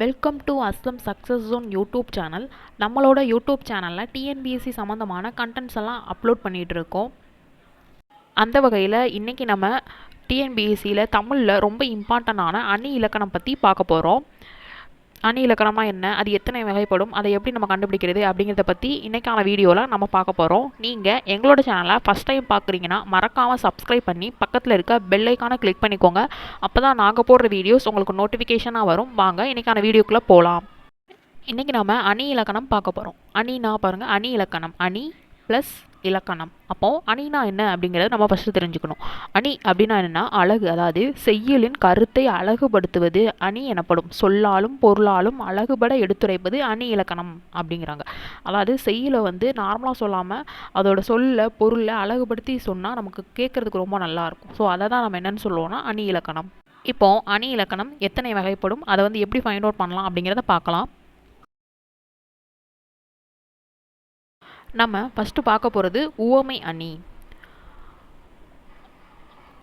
Welcome to Aslam success zone YouTube channel நம்மளோட YouTube சேனலில் TNPSC சம்மந்தமான கண்டென்ட்ஸ் எல்லாம் அப்லோட் பண்ணிகிட்டு இருக்கோம். அந்த வகையில் இன்றைக்கி நம்ம டிஎன்பிஎஸ்சியில் தமிழில் ரொம்ப இம்பார்ட்டண்ட்டான அணி இலக்கணம் பற்றி பார்க்க போகிறோம் அணி இலக்கணமாக என்ன அது எத்தனை வகைப்படும் அதை எப்படி நம்ம கண்டுபிடிக்கிறது அப்படிங்கிறத பற்றி இன்றைக்கான வீடியோவில் நம்ம பார்க்க போகிறோம் நீங்கள் எங்களோட சேனலை ஃபஸ்ட் டைம் பார்க்குறீங்கன்னா மறக்காமல் சப்ஸ்கிரைப் பண்ணி பக்கத்தில் இருக்க பெல் ஐக்கானை கிளிக் பண்ணிக்கோங்க. அப்போ தான் நாங்கள் போடுற வீடியோஸ் உங்களுக்கு நோட்டிஃபிகேஷனாக வரும். வாங்க இன்றைக்கான வீடியோக்குள்ளே போகலாம் இன்றைக்கி நம்ம அணி இலக்கணம் பார்க்க போகிறோம் அணினா பாருங்கள் அணி இலக்கணம். அணி ப்ளஸ் இலக்கணம். அப்போது அணினா என்ன அப்படிங்கிறத நம்ம ஃபஸ்ட்டு தெரிஞ்சுக்கணும். அணி அப்படின்னா என்னென்னா அழகு. அதாவது செய்யலின் கருத்தை அழகுபடுத்துவது அணி எனப்படும். சொல்லாலும் பொருளாலும் அழகுபட எடுத்துரைப்பது அணி இலக்கணம் அப்படிங்கிறாங்க. அதாவது செய்யுளை வந்து நார்மலாக சொல்லாமல் அதோட சொல்ல பொருளை அழகுபடுத்தி சொன்னால் நமக்கு கேட்குறதுக்கு ரொம்ப நல்லாயிருக்கும் ஸோ அதை தான் நம்ம என்னென்னு சொல்லுவோம்னா அணி இலக்கணம். இப்போது அணி இலக்கணம் எத்தனை வகைப்படும்? அதை வந்து எப்படி ஃபைண்ட் அவுட் பண்ணலாம் அப்படிங்கிறத பார்க்கலாம். நம்ம ஃபஸ்ட்டு பார்க்க போகிறது உவமை அணி.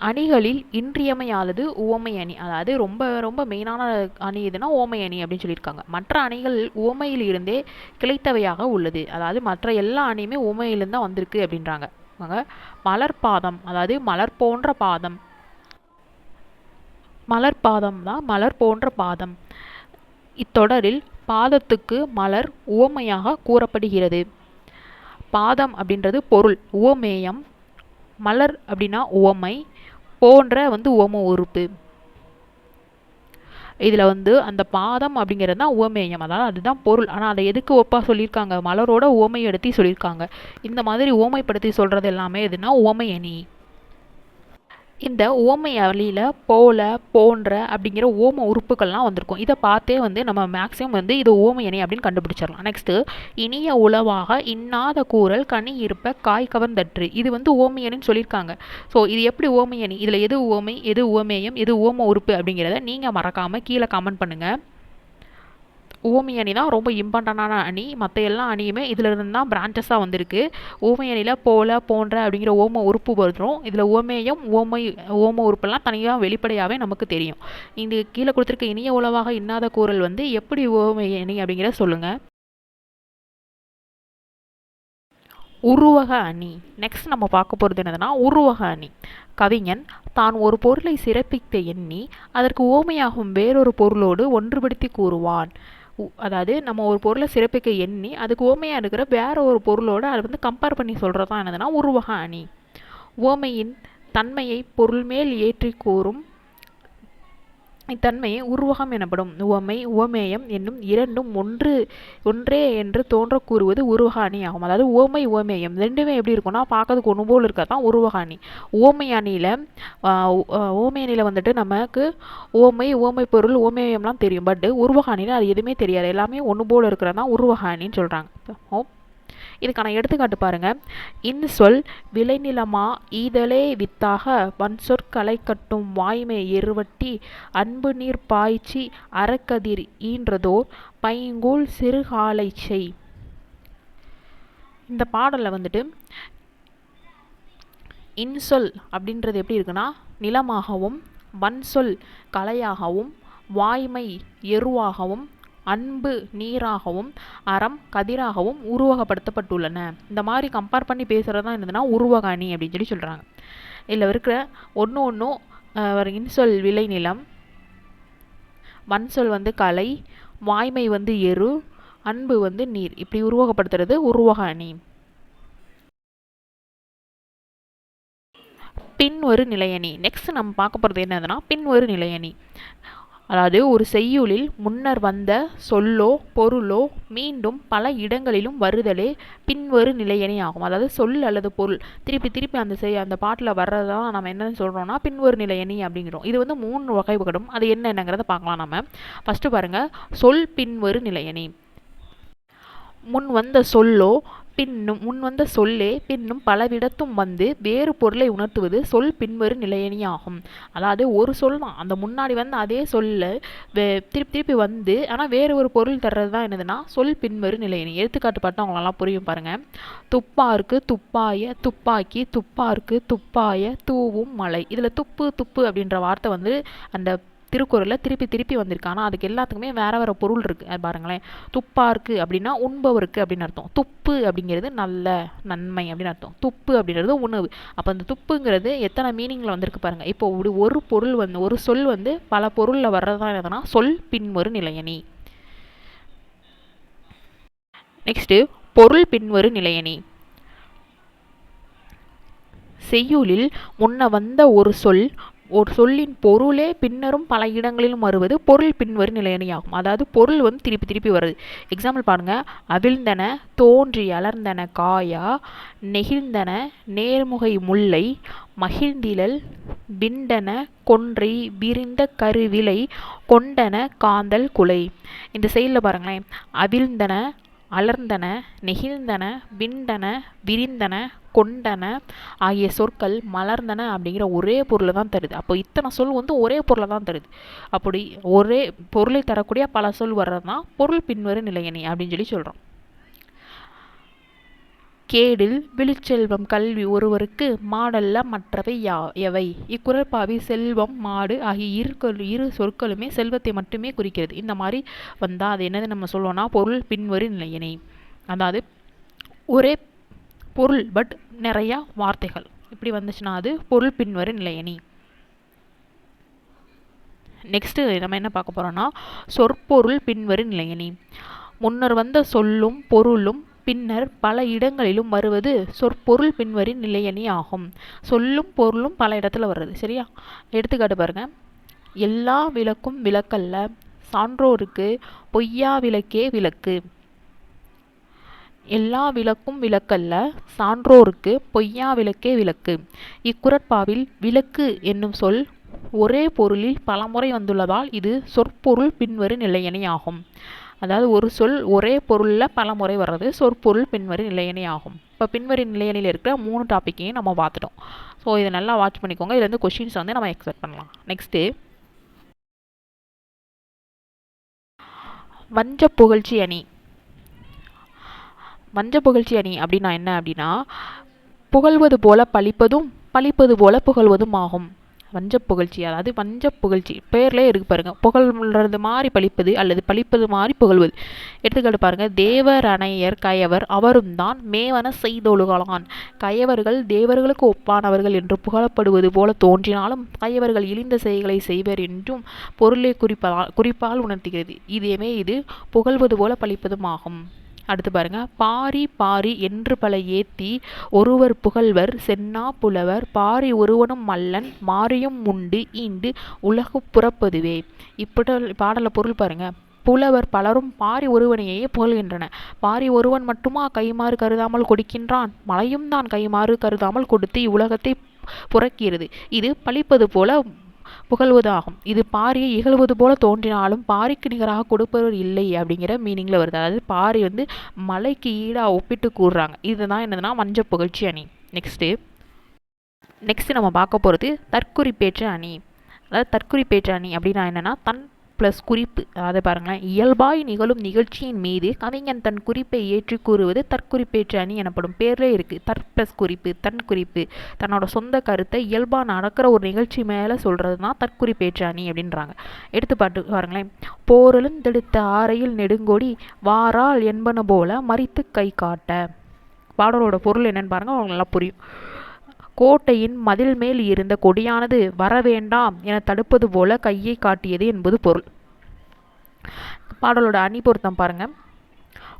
அணிகளில் இன்றியமையாதது உவமை அணி. அதாவது ரொம்ப ரொம்ப மெயினான அணி எதுனா ஓமை அணி அப்படின்னு சொல்லியிருக்காங்க. மற்ற அணிகள் உவமையில் இருந்தே கிளைத்தவையாக உள்ளது. அதாவது மற்ற எல்லா அணியுமே உவமையிலிருந்து தான் வந்திருக்கு அப்படின்றாங்க. மலர் பாதம் அதாவது மலர் போன்ற பாதம். மலர் பாதம் தான் மலர் போன்ற பாதம். இத்தொடரில் பாதத்துக்கு மலர் உவமையாக கூறப்படுகிறது. பாதம் அப்படின்றது பொருள். உவமேயம் மலர் அப்படின்னா உவமை போன்ற வந்து உவம உறுப்பு. இதில் வந்து அந்த பாதம் அப்படிங்கிறது தான் உவமேயம். அதாவது அதுதான் பொருள். ஆனால் அதை எதுக்கு ஒப்பாக சொல்லியிருக்காங்க? மலரோட உவமையடுத்தி சொல்லியிருக்காங்க. இந்த மாதிரி உவமைப்படுத்தி சொல்கிறது எல்லாமே எதுனா உவமையணி இந்த ஓமை அழியில் போல போன்ற அப்படிங்கிற ஓம உறுப்புகள்லாம் வந்திருக்கும். இதை பார்த்தே வந்து நம்ம மேக்ஸிமம் வந்து இது ஓமை அணி அப்படின்னு கண்டுபிடிச்சிடலாம். நெக்ஸ்ட்டு இனிய உளவாக இன்னாத கூறல் கனி இருப்ப காய் கவர்ந்தற்று. இது வந்து ஓமையணின்னு சொல்லியிருக்காங்க. ஸோ இது எப்படி ஓமை அணி இதில் எது ஓமை? எது ஓமேயம்? எது ஓம உறுப்பு அப்படிங்கிறத நீங்கள் மறக்காமல் கீழே கமெண்ட் பண்ணுங்கள் ஓமி அணி தான் ரொம்ப இம்பார்ட்டண்டான அணி. மற்ற எல்லா அணியுமே இதில் இருந்து தான் பிரான்ச்சஸாக வந்திருக்கு. ஓமை அணியில் போல போன்ற அப்படிங்கிற ஓம உறுப்பு வரும் இதில் ஓமேயம் ஓமை ஓம உறுப்பெல்லாம் தனியாக வெளிப்படையாகவே நமக்கு தெரியும். இந்த கீழே கொடுத்துருக்க இனிய உளவாக இன்னாத கூறல் வந்து எப்படி ஓமை அணி அப்படிங்கிற சொல்லுங்கள் உருவக அணி. நெக்ஸ்ட் நம்ம பார்க்க போகிறது என்னதுன்னா உருவக அணி. கவிஞன் தான் ஒரு பொருளை சிறப்பிக்க எண்ணி அதற்கு ஓமையாகும் வேறொரு பொருளோடு ஒன்றுபடுத்தி கூறுவான். அதாவது நம்ம ஒரு பொருளை சிறப்பிக்க எண்ணி அதுக்கு ஓமையாக இருக்கிற வேற ஒரு பொருளோடு அதை வந்து கம்பேர் பண்ணி சொல்கிறது தான் என்னதுன்னா உருவக அணி. ஓமையின் தன்மையை பொருள் மேல் ஏற்றி கூறும் இத்தன்மையை உருவகம் எனப்படும். உவமை உவமேயம் என்னும் இரண்டும் ஒன்று ஒன்றே என்று தோன்ற கூறுவது உருவகாணி ஆகும். அதாவது உவமை உவமேயம் ரெண்டுமே எப்படி இருக்கும்னா பார்க்கறதுக்கு ஒன்று போல் இருக்கிறது. தான் உருவகாணி. அணியில் ஓமை அணியில் வந்துட்டு நமக்கு ஓமை ஓமை பொருள் ஓமேயம்லாம் தெரியும். பட் உருவக அது எதுவுமே தெரியாது. எல்லாமே ஒன்று போல் இருக்கிறது தான் உருவகாணின்னு சொல்கிறாங்க இதுக்கான எடுத்துக்காட்டு பாருங்க. இன்சொல் விளைநிலமா ஈதலே வித்தாக வன்சொற்களை கட்டும் வாய்மை எருவட்டி அன்பு நீர் பாய்ச்சி அறக்கதிர் ஈன்றதோர் பைங்கூல் சிறுகாலை செய். இந்த பாடலில் வந்துட்டு இன்சொல் அப்படின்றது எப்படி இருக்குன்னா நிலமாகவும் வன்சொல் கலையாகவும் வாய்மை எருவாகவும் அன்பு நீராகவும் அறம் கதிராகவும் உருவகப்படுத்தப்பட்டுள்ளன. இந்த மாதிரி கம்பேர் பண்ணி பேசுகிறது தான் என்னதுன்னா உருவக அணி அப்படின்னு சொல்லி சொல்கிறாங்க இதில் இருக்கிற ஒன்று ஒன்றும் இன்சொல் விளைநிலம் வன்சொல் வந்து கலை வாய்மை வந்து எரு அன்பு வந்து நீர். இப்படி உருவகப்படுத்துறது உருவக அணி பின் ஒரு நிலையணி. நெக்ஸ்ட் நம்ம பார்க்க போகிறது என்னதுன்னா பின் ஒரு நிலையணி. அதாவது ஒரு செய்யுளில் முன்னர் வந்த சொல்லோ பொருளோ மீண்டும் பல இடங்களிலும் வருதலே பின்வரு நிலையணி ஆகும். அதாவது சொல் அல்லது பொருள். திருப்பி திருப்பி அந்த செய் அந்த பாட்டில் வர்றது தான் நம்ம என்னென்னு சொல்கிறோம்னா பின்வரு நிலையணி அப்படிங்கிறோம். இது வந்து மூணு வகைப்படும். அது என்னென்னங்கிறத பார்க்கலாம் நம்ம ஃபஸ்ட்டு பாருங்கள் சொல் பின்வரு நிலையணி முன் வந்த சொல்லோ பின்னும் முன் வந்த சொல்லே பின்னும் பலவிடத்தும் வந்து வேறு பொருளை உணர்த்துவது சொல் பின்வரு நிலையணியாகும். அதாவது ஒரு சொல் தான். அந்த முன்னாடி வந்து அதே சொல்ல வே திருப்பி திருப்பி வந்து ஆனால் வேறு ஒரு பொருள் தர்றது தான் என்னதுன்னா சொல் பின்வரு நிலையணி. எடுத்துக்காட்டு பார்த்தா அவங்களெல்லாம் புரியும் பாருங்கள் துப்பாருக்கு துப்பாய துப்பாக்கி துப்பாருக்கு துப்பாய தூவும் மலை. இதில் துப்பு துப்பு அப்படின்ற வார்த்தை வந்து அந்த திருக்குறளில் திருப்பி திருப்பி வந்திருக்கு. ஆனால் அதுக்கு எல்லாத்துக்குமே வேறு வேறு பொருள் இருக்குது அது பாருங்களேன். துப்பாருக்கு அப்படின்னா உண்பவருக்கு அப்படின்னு அர்த்தம். துப்பு அப்படிங்கிறது நல்ல நன்மை அப்படின்னு அர்த்தம். துப்பு அப்படிங்கிறது உணவு. அப்போ அந்த துப்புங்கிறது எத்தனை மீனிங்கில் வந்திருக்கு பாருங்கள் இப்போ ஒரு ஒரு பொருள் வந்து ஒரு சொல் வந்து பல பொருளில் வர்றதா எதுனா சொல் பின்வரு நிலையணி. நெக்ஸ்ட்டு பொருள் பின்வரு நிலையணி. செய்யுளில் முன்ன வந்த ஒரு சொல் ஒரு சொல்லின் பொருளே பின்னரும் பல இடங்களிலும் வருவது பொருள் பின்வரும் நிலையணியாகும். அதாவது பொருள் வந்து திருப்பி திருப்பி வருது. எக்ஸாம்பிள் பாருங்க. அவிழ்ந்தன தோன்றி அலர்ந்தன காயா நெகிழ்ந்தன நேர்முகை முல்லை மகிழ்ந்திலல் விண்டன கொன்றை விரிந்த கருவிலை கொண்டன காந்தல் குலை. இந்த செயலில் பாருங்களேன். அவிழ்ந்தன அலர்ந்தன நெகிழ்ந்தன விண்டன விரிந்தன கொண்டன ஆகிய சொற்கள் மலர்ந்தன அப்படிங்கிற ஒரே பொருளை தான் தருது. அப்போ இத்தனை சொல் வந்து ஒரே பொருளை தான் தருது. அப்படி ஒரே பொருளை தரக்கூடிய பல சொல் வர்றது தான் பொருள் பின்வரும் நிலையணி அப்படின்னு சொல்லி சொல்கிறோம் கேடில் விழுச்செல்வம் கல்வி ஒருவருக்கு மாடல்ல மற்றவை யா எவை? இக்குறள்பாவி செல்வம் மாடு ஆகிய இரு இரு சொற்களுமே செல்வத்தை மட்டுமே குறிக்கிறது. இந்த மாதிரி வந்தால் அது என்னது நம்ம சொல்லுவோம்னா பொருள் பின்வரும் நிலையினை. அதாவது ஒரே பொருள் பட் நிறையா வார்த்தைகள். இப்படி வந்துச்சுன்னா அது பொருள் பின்வரும் நிலையணி நெக்ஸ்ட்டு நம்ம என்ன பார்க்க போகிறோம்னா சொற்பொருள் பின்வரும் நிலையணி முன்னர் வந்த சொல்லும் பொருளும் பின்னர் பல இடங்களிலும் வருவது சொற்பொருள் பின்வரின் நிலையணி ஆகும். சொல்லும் பொருளும் பல இடத்துல வர்றது சரியா? எடுத்துக்காட்டு பாருங்க. எல்லா விளக்கும் விளக்கல்ல சான்றோருக்கு பொய்யா விளக்கே விளக்கு. எல்லா விளக்கும் விளக்கல்ல சான்றோருக்கு பொய்யா விளக்கே விளக்கு. இக்குரட்பாவில் விளக்கு என்னும் சொல் ஒரே பொருளில் பலமுறை வந்துள்ளதால் இது சொற்பொருள் பின்வரும் நிலையணி ஆகும். அதாவது ஒரு சொல் ஒரே பொருளில் பல முறை வர்றது. சொற்பொருள் பின்வரி நிலையணி ஆகும். இப்போ பின்வரி நிலையணியில் இருக்கிற மூணு டாப்பிக்கையும் நம்ம பார்த்துட்டோம். ஸோ இதை நல்லா வாட்ச் பண்ணிக்கோங்க. இதுலேருந்து கொஷின்ஸ் வந்து நம்ம எக்ஸ்பெக்ட் பண்ணலாம். நெக்ஸ்ட்டு வஞ்ச புகழ்ச்சி அணி. வஞ்ச புகழ்ச்சி அணி அப்படின்னா என்ன அப்படின்னா புகழ்வது போல பழிப்பதும் பழிப்பது போல புகழ்வதும் ஆகும். வஞ்ச புகழ்ச்சி அதாவது வஞ்ச புகழ்ச்சி பேர்லேயே இருக்கு பாருங்கள் புகழ்றது மாதிரி பழிப்பது அல்லது பழிப்பது மாதிரி புகழ்வது. எடுத்துக்காட்டு பாருங்கள் தேவரணையர் கயவர் அவரும் தான் மேவன செய்தொழுகலான். கயவர்கள் தேவர்களுக்கு ஒப்பானவர்கள் என்று புகழப்படுவது போல தோன்றினாலும் கயவர்கள் இழிந்த செய்களை செய்வர் என்றும் பொருளை குறிப்பதால் குறிப்பால் உணர்த்துகிறது. இதேமே இது புகழ்வது போல பழிப்பதும் ஆகும். அடுத்து பாருங்க. பாரி பாரி என்று பல ஏத்தி ஒருவர் புகழ்வர். சென்னா புலவர். பாரி ஒருவனும் மல்லன். மாரியும் உண்டு ஈண்டு உலகு புறப்பதுவே. இப்படி பாடலை பொருள் பாருங்க. புலவர் பலரும் பாரி ஒருவனையே புகழ்கின்றன. பாரி ஒருவன் மட்டுமா கைமாறு கருதாமல் கொடுக்கின்றான்? மலையும் தான் கைமாறு கருதாமல் கொடுத்து இவ்வுலகத்தை புறக்கிறது. இது பழிப்பது போல புகழ்வது ஆகும் இது பாரியை இகழ்வது போல தோன்றினாலும் பாரிக்கு நிகராக கொடுப்பவர் இல்லை அப்படிங்கிற மீனிங்கில் வருது. அதாவது பாரி வந்து மலைக்கு ஈடாக ஒப்பிட்டு கூறுறாங்க. இதுதான் என்னதுன்னா மஞ்ச புகழ்ச்சி அணி. நெக்ஸ்ட்டு நெக்ஸ்ட்டு நம்ம பார்க்க போகிறது தற்குறிப்பேற்ற அணி. அதாவது தற்குறிப்பேற்ற அணி அப்படின்னா என்னென்னா தன் ப்ளஸ் குறிப்பு அதை பாருங்களேன். இயல்பாய் நிகழும் நிகழ்ச்சியின் மீது கவிஞன் தன் குறிப்பை ஏற்றி கூறுவது தற்குறிப்பேற்று அணி எனப்படும் பேர்லே இருக்குது தற் ப்ளஸ் குறிப்பு தன் குறிப்பு. தன்னோட சொந்த கருத்தை இயல்பாக நடக்கிற ஒரு நிகழ்ச்சி மேலே சொல்கிறது தான் தற்குறிப்பேற்று அணி அப்படின்றாங்க. எடுத்துப்பாட்டு பாருங்களேன். போரலும் தெடுத்த ஆரையில் நெடுங்கொடி வாரால் என்பன போல மறித்து கை காட்ட. பாடலோட பொருள் என்னன்னு பாருங்கள் உங்களுக்கு நல்லா புரியும். கோட்டையின் மதில் மேல் இருந்த கொடியானது வரவேண்டாம் என தடுப்பது போல கையை காட்டியது என்பது பொருள். பாடலோட அணி பொருத்தம் பாருங்கள்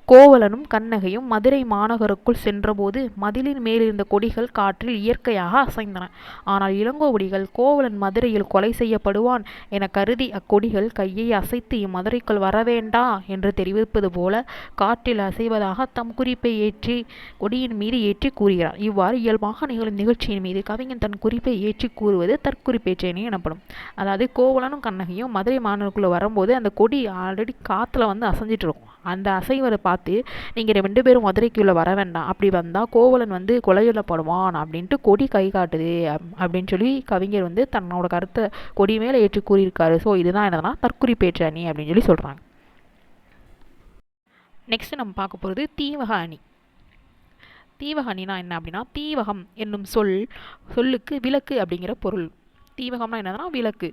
கோவலனும் கண்ணகையும் மதுரை மாநகருக்குள் சென்றபோது மதிலின் மேலிருந்த கொடிகள் காற்றில் இயற்கையாக அசைந்தன. ஆனால் இளங்கோவடிகள் கோவலன் மதுரையில் கொலை செய்யப்படுவான் என கருதி அக்கொடிகள் கையை அசைத்து இம்மதுரைக்குள் வரவேண்டா என்று தெரிவிப்பது போல காற்றில் அசைவதாக தம் குறிப்பை ஏற்றி கொடியின் மீது ஏற்றி கூறுகிறார். இவ்வாறு இயல்பாக நிகழும் நிகழ்ச்சியின் மீது கவிஞன் தன் குறிப்பை ஏற்றி கூறுவது தற்குறிப்பேற்றேனே எனப்படும். அதாவது கோவலனும் கண்ணகையும் மதுரை மாநகருக்குள்ளே வரும்போது அந்த கொடி ஆல்ரெடி காற்றுல வந்து அசைஞ்சிட்டு இருக்கும். அந்த அசைவதை பார்த்து நீங்கள் ரெண்டு பேரும் மதுரைக்குள்ளே வர வேண்டாம். அப்படி வந்தால் கோவலன் வந்து கொலையுள்ளப்படுவான் அப்படின்ட்டு கொடி கை காட்டுது அப்படின்னு சொல்லி கவிஞர் வந்து தன்னோட கருத்தை கொடி மேலே ஏற்றி கூறியிருக்காரு. ஸோ இதுதான் என்னதுன்னா தற்குறி பேச்சு அணி அப்படின்னு சொல்லி சொல்கிறாங்க நெக்ஸ்ட் நம்ம பார்க்க போகிறது தீவக அணி. தீவக அணினா என்ன அப்படின்னா தீவகம் என்னும் சொல் சொல்லுக்கு விளக்கு அப்படிங்கிற பொருள். தீவகம்னா என்னதுன்னா விளக்கு.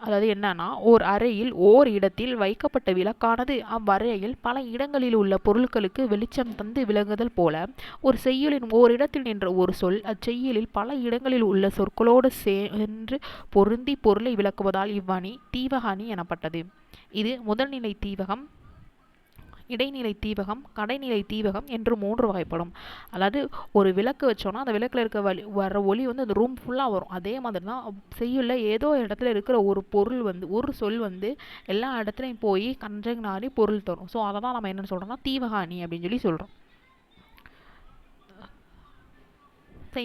அதாவது என்னன்னா ஓர் அறையில் ஓர் இடத்தில் வைக்கப்பட்ட விளக்கானது அவ்வறையில் பல இடங்களில் உள்ள பொருட்களுக்கு வெளிச்சம் தந்து விளங்குதல் போல ஒரு செய்யுளின் ஓரிடத்தில் நின்ற ஒரு சொல் அச்செய்யலில் பல இடங்களில் உள்ள சொற்களோடு சேர்ந்து பொருந்தி பொருளை விளக்குவதால் இவ்வணி தீவக அணி எனப்பட்டது. இது முதல்நிலை தீவகம். இடைநிலை தீவகம் கடைநிலை தீவகம் என்று மூன்று வகைப்படும். அதாவது ஒரு விளக்கு வச்சோன்னா அந்த விளக்கில் இருக்க வழி வர ஒளி வந்து அந்த ரூம் ஃபுல்லாக வரும். அதே மாதிரி தான் செய்யுள்ள ஏதோ இடத்துல இருக்கிற ஒரு பொருள் வந்து ஒரு சொல் வந்து எல்லா இடத்துலையும் போய் கஞ்சங்கனாரி பொருள் தரும். ஸோ அதை தான் நம்ம என்னென்னு சொல்கிறோம்னா தீவகாணி அப்படின்னு சொல்லி சொல்கிறோம்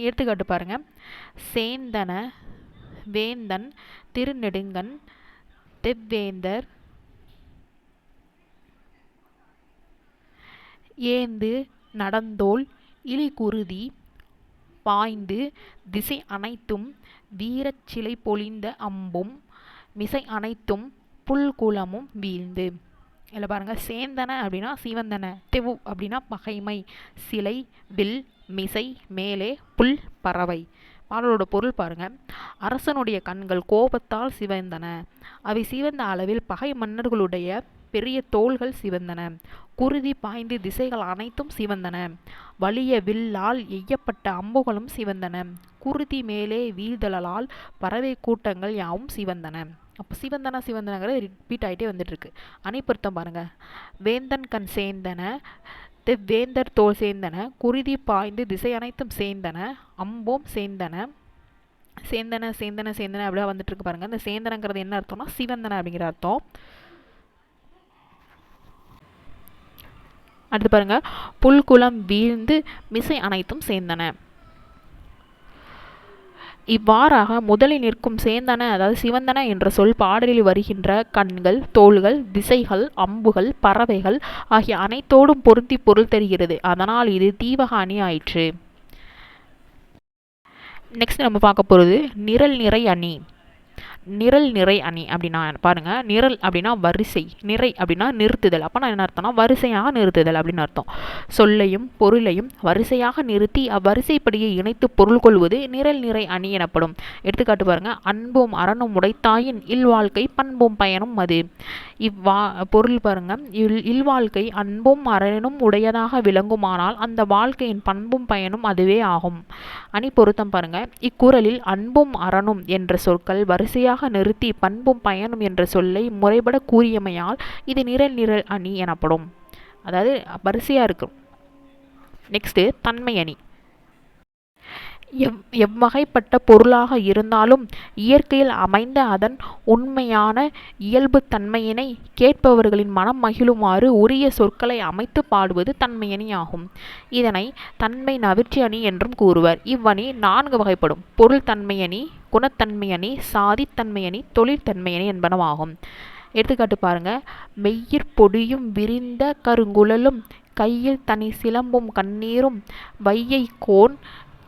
எடுத்துக்காட்டு பாருங்க. சேந்தன வேந்தன் திருநெடுங்கன் தெவ்வேந்தர் ஏந்து நடந்தோள் இழிகுருதி பாய்ந்து திசை அனைத்தும் வீரச் சிலை அம்பும் மிசை அனைத்தும் புல்குளமும் வீழ்ந்து. இதில் பாருங்கள் சேந்தன அப்படின்னா சிவந்தன தெவு அப்படின்னா பகைமை சிலை வில் மிசை மேலே புல் பறவை. பாடலோட பொருள் பாருங்க அரசனுடைய கண்கள் கோபத்தால் சிவந்தன. அவை சிவந்த அளவில் பகை மன்னர்களுடைய பெரிய தோள்கள் சிவந்தன. குருதி பாய்ந்து திசைகள் அனைத்தும் சிவந்தன. வலிய வில்லால் எய்யப்பட்ட அம்புகளும் சிவந்தன. குருதி மேலே வீழ்தலால் பறவை கூட்டங்கள் யாவும் சிவந்தன. அப்போ சிவந்தன சிவந்தனங்கிறது ரிப்பீட் ஆகிட்டே வந்துட்டுருக்கு. அனைப்பொருத்தம் பாருங்கள் வேந்தன் கண் சேர்ந்தன வேந்தர் தோல் சேர்ந்தன குருதி பாய்ந்து திசை அனைத்தும் சேர்ந்தன அம்பும் சேர்ந்தன சேந்தன சேந்தன சேந்தன அப்படியே வந்துட்டு இருக்கு பாருங்க. இந்த சேந்தனங்கிறது என்ன அர்த்தம்னா சிவந்தன அப்படிங்கிற அர்த்தம். அடுத்து பாருங்கள் புல்குளம் வீழ்ந்து மிசை அனைத்தும் சேர்ந்தன. இவ்வாறாக முதலில் நிற்கும் சேந்தன அதாவது சிவந்தன என்ற சொல் பாடலில் வருகின்ற கண்கள் தோள்கள் திசைகள் அம்புகள் பறவைகள் ஆகிய அனைத்தோடும் பொருந்தி பொருள் தருகிறது. அதனால் இது தீவக அணி ஆயிற்று. நெக்ஸ்ட் நம்ம பார்க்க போகிறது நிரல் நிறை அணி. நிரல் நிறை அணி அப்படின்னா பாருங்கள் நிரல் அப்படின்னா வரிசை நிறை அப்படின்னா நிறுத்துதல். அப்போ நான் என்ன அர்த்தம்னா வரிசையாக நிறுத்துதல் அப்படின்னு அர்த்தம். சொல்லையும் பொருளையும் வரிசையாக நிறுத்தி அவ்வரிசைப்படியை இணைத்து பொருள் கொள்வது நிரல் நிறை அணி எனப்படும். எடுத்துக்காட்டு பாருங்கள் அன்பும் அறனும் உடைத்தாயின் இல்வாழ்க்கை பண்பும் பயனும் அது. இவ்வா பொருள் பாருங்க. இல் இல்வாழ்க்கை அன்பும் அறனும் உடையதாக விளங்குமானால் அந்த வாழ்க்கையின் பண்பும் பயனும் அதுவே ஆகும். அணி பொருத்தம் பாருங்க. இக்குறளில் அன்பும் அறனும் என்ற சொற்கள் வரிசையாக நிறுத்தி பண்பும் பயனும் என்ற சொல்லை முறைபட கூறியமையால் இது நிரல் நிரல் அணி எனப்படும். அதாவது வரிசையாக இருக்கும். நெக்ஸ்ட்டு தன்மை அணி. எவ் எவ்வகைப்பட்ட பொருளாக இருந்தாலும் இயற்கையில் அமைந்த அதன் உண்மையான இயல்பு தன்மையினை கேட்பவர்களின் மனம் மகிழுமாறு உரிய சொற்களை அமைத்து பாடுவது தன்மையணி ஆகும் இதனை தன்மை நவிற்சி அணி என்றும் கூறுவர். இவ்வணி நான்கு வகைப்படும். பொருள் தன்மையணி குணத்தன்மையணி சாதித்தன்மையணி தொழிற்தன்மையணி என்பனவாகும். எடுத்துக்காட்டு பாருங்க. மெய்யிற் பொடியும் விரிந்த கருங்குழலும் கையில் தனி சிலம்பும் கண்ணீரும் வையை கோன்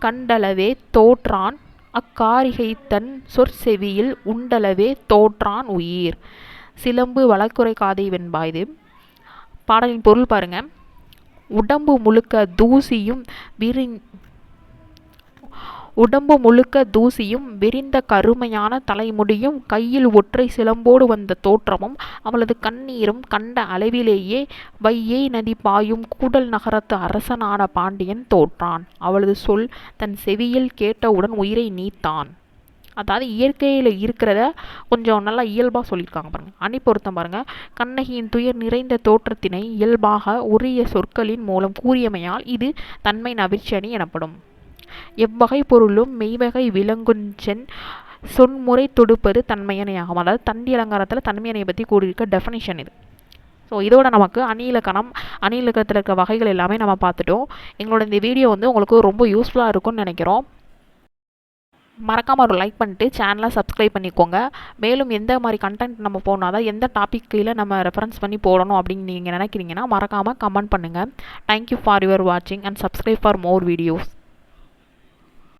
கண்டளவே தோற்றான். அக்காரிகை தன் சொற்செவியில் உண்டளவே தோற்றான் உயிர். சிலம்பு வழக்குரை காதை வெண்பாய்து. பாடலின் பொருள் பாருங்க. உடம்பு முழுக்க தூசியும் விரி உடம்பு முழுக்க தூசியும் விரிந்த கருமையான தலைமுடியும் கையில் ஒற்றை சிலம்போடு வந்த தோற்றமும் அவளது கண்ணீரும் கண்ட அளவிலேயே வையை நதி பாயும் கூடல் நகரத்து அரசனான பாண்டியன் தோற்றான். அவளது சொல் தன் செவியில் கேட்டவுடன் உயிரை நீத்தான். அதாவது இயற்கையில் இருக்கிறத கொஞ்சம் நல்லா இயல்பாக சொல்லியிருக்காங்க பாருங்கள் அணி பொருத்தம் பாருங்கள் கண்ணகியின் துயர் நிறைந்த தோற்றத்தினை இயல்பாக உரிய சொற்களின் மூலம் கூறியமையால் இது தன்மை நவிர்ச்சி அணி எனப்படும். எவ்வகை பொருளும் மெய்வகை விலங்குஞ்சென் சொன்முறை தொடுப்பது தன்மையனையாகும். அதாவது தண்டி அலங்காரத்தில் தன்மையனையை பற்றி கூடியிருக்க டெஃபனிஷன் இது. ஸோ இதோட நமக்கு அணி இலக்கணம் அணி இலக்கணத்தில் இருக்க வகைகள் எல்லாமே நம்ம பார்த்துட்டோம். எங்களோட இந்த வீடியோ வந்து உங்களுக்கு ரொம்ப யூஸ்ஃபுல்லாக இருக்கும்னு நினைக்கிறோம். மறக்காமல் ஒரு லைக் பண்ணிட்டு சேனலை சப்ஸ்கிரைப் பண்ணிக்கோங்க. மேலும் எந்த மாதிரி கண்டென்ட் நம்ம போகணும் அதாவது எந்த டாபிக் கீழே நம்ம ரெஃபரன்ஸ் பண்ணி போடணும் அப்படின்னு நீங்கள் நினைக்கிறீங்கன்னா மறக்காமல் கமெண்ட் பண்ணுங்கள் தேங்க்யூ ஃபார் யுவர் வாட்சிங் and subscribe for more videos